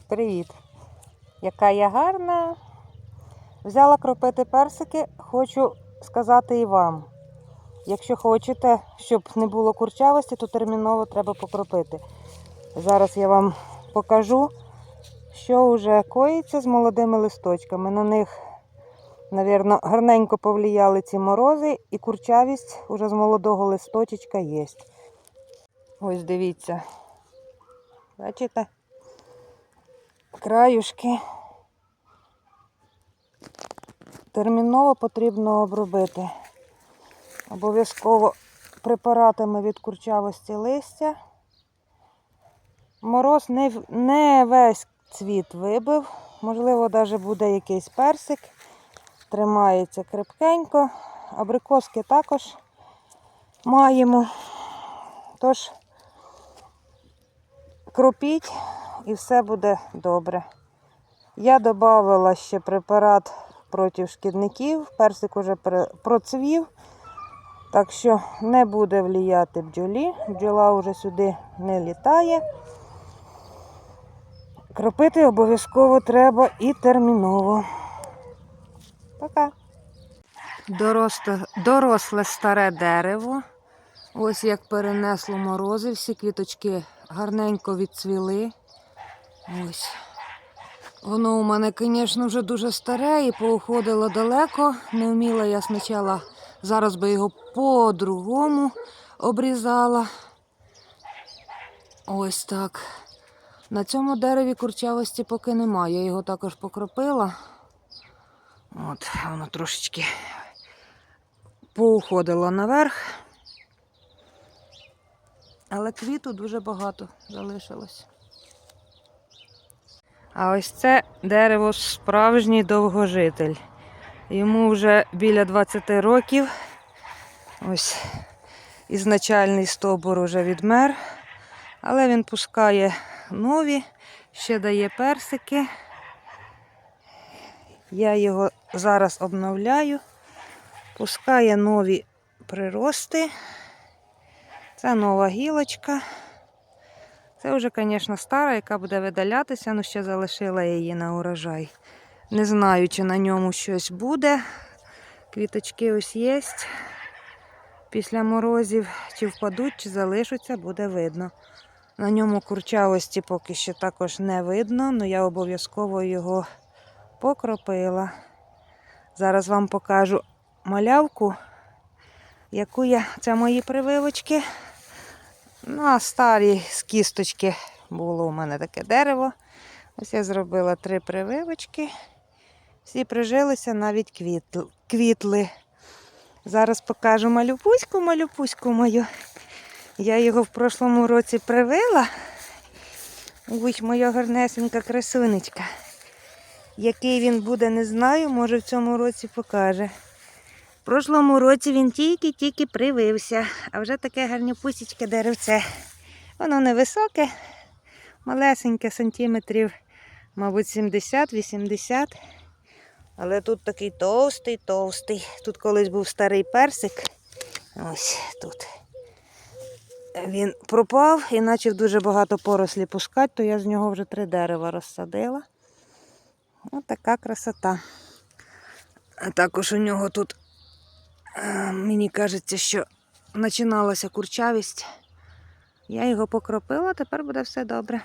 Привіт! Яка я гарна. Взяла кропити персики, хочу сказати і вам. Якщо хочете, щоб не було курчавості, то терміново треба покропити. Зараз я вам покажу, що вже коїться з молодими листочками. На них, мабуть, гарненько повлияли ці морози, і курчавість уже з молодого листочечка є. Ось дивіться. Бачите? Краюшки. Терміново потрібно обробити. Обов'язково препаратами від курчавості листя. Мороз не, не весь цвіт вибив. Можливо, навіть буде якийсь персик. Тримається крепкенько. Абрикоски також маємо. Тож, кропіть і все буде добре. Я додавала ще препарат проти шкідників. Персик уже процвів, так що не буде вліяти бджолі. Бджола вже сюди не літає. Кропити обов'язково треба і терміново. Пока. Доросле, доросле старе дерево. Ось як перенесло морози, всі квіточки гарненько відцвіли. Ось. Воно у мене, звісно, вже дуже старе і поуходило далеко. Не вміла я спочатку, зараз би його по-другому обрізала. Ось так. На цьому дереві курчавості поки немає. Я його також покропила. От, воно трошечки поуходило наверх. Але квіту дуже багато залишилось. А ось це дерево справжній довгожитель. Йому вже біля 20 років. Ось ізначальний стовбур уже відмер. Але він пускає нові, ще дає персики. Я його зараз обновляю. Пускає нові прирости. Це нова гілочка. Це вже, звісно, стара, яка буде видалятися, але ще залишила її на урожай. Не знаю, чи на ньому щось буде. Квіточки ось є. Після морозів, чи впадуть, чи залишаться, буде видно. На ньому курчавості поки що також не видно, але я обов'язково його покропила. Зараз вам покажу малявку, яку я. Це мої прививочки. На старі з кісточки було у мене таке дерево. Ось я зробила три прививочки. Всі прижилися, навіть квітл- квітли. Зараз покажу малюпуську, малюпуську мою. Я його в прошлому році привила. Ой, моя гарнесенька красунечка. Який він буде, не знаю, може в цьому році покаже. В прошлому році він тільки-тільки привився, а вже таке гарнюпусічке деревце. Воно невисоке, малесеньке, сантиметрів, мабуть, 70-80. Але тут такий товстий, товстий. Тут колись був старий персик. Ось тут. Він пропав і почав дуже багато порослі пускати, то я з нього вже три дерева розсадила. Ось така красота. А також у нього тут Мені кажеться, що починалася курчавість. Я його покропила, тепер буде все добре.